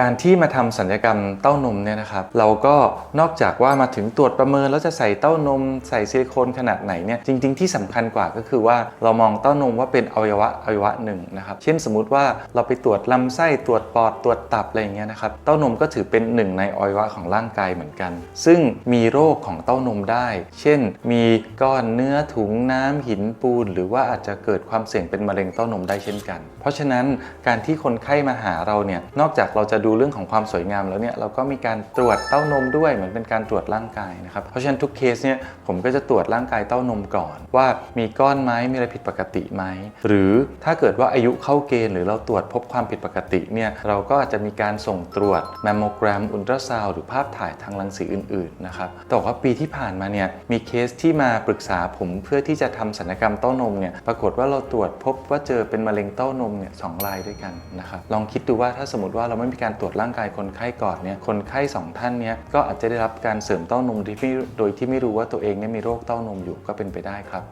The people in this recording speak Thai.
การที่มาทำสัญญกรรมเต้านมเนี่ยนะครับ เราก็นอกจากว่ามาถึงตรวจประเมินแล้วจะใส่เต้านม ใส่ซิลิโคนขนาดไหนเนี่ยจริง ๆ ที่สำคัญกว่าก็คือว่าเรามองเต้านมว่าเป็นอวัยวะอวัยวะหนึ่งนะครับ เช่นสมมุติว่าเราไปตรวจลำไส้ตรวจปอดตรวจตับอะไรอย่างเงี้ยนะครับเต้านมก็ถือเป็นหนึ่งในอวัยวะของร่างกายเหมือนกัน ซึ่งมีโรคของเต้านมได้ เช่น มีก้อนเนื้อถุงน้ำหินปูน หรือว่าอาจจะเกิดความเสี่ยงเป็นมะเร็งเต้านมได้เช่นกัน เพราะฉะนั้นการที่คนไข้มาหาเราเนี่ยนอกจากเราจะดูเรื่องของความสวยงามแล้วเนี่ยเราก็มีการตรวจเต้านมด้วยเหมือนเป็นการตรวจร่างกายนะครับเพราะฉะนั้นทุกเคสเนี่ยผมก็จะตรวจร่างกายเต้านมก่อน ว่ามีก้อนไหมมีอะไรผิดปกติไหมหรือถ้าเกิดว่าอายุเข้าเกณฑ์หรือเราตรวจพบความผิดปกติเนี่ยเราก็อาจจะมีการส่งตรวจแมมโมแกรมอุลตราซาวด์หรือภาพถ่ายทางรังสีอื่นๆนะครับแต่ว่าปีที่ผ่านมาเนี่ยมีเคสที่มาปรึกษาผมเพื่อที่จะทำศัลยกรรมเต้านมเนี่ยปรากฏว่าเราตรวจพบว่าเจอเป็นมะเร็งเต้านมเนี่ยสองรายด้วยกันนะครับลองคิดดูว่าถ้าสมมติว่าเราไม่มีการการตรวจร่างกายคนไข้ก่อนเนี่ยคนไข้สองท่านเนี่ยก็อาจจะได้รับการเสริมเต้านมที่โดยที่ไม่รู้ว่าตัวเองเนี่ยมีโรคเต้านมอยู่ก็เป็นไปได้ครับ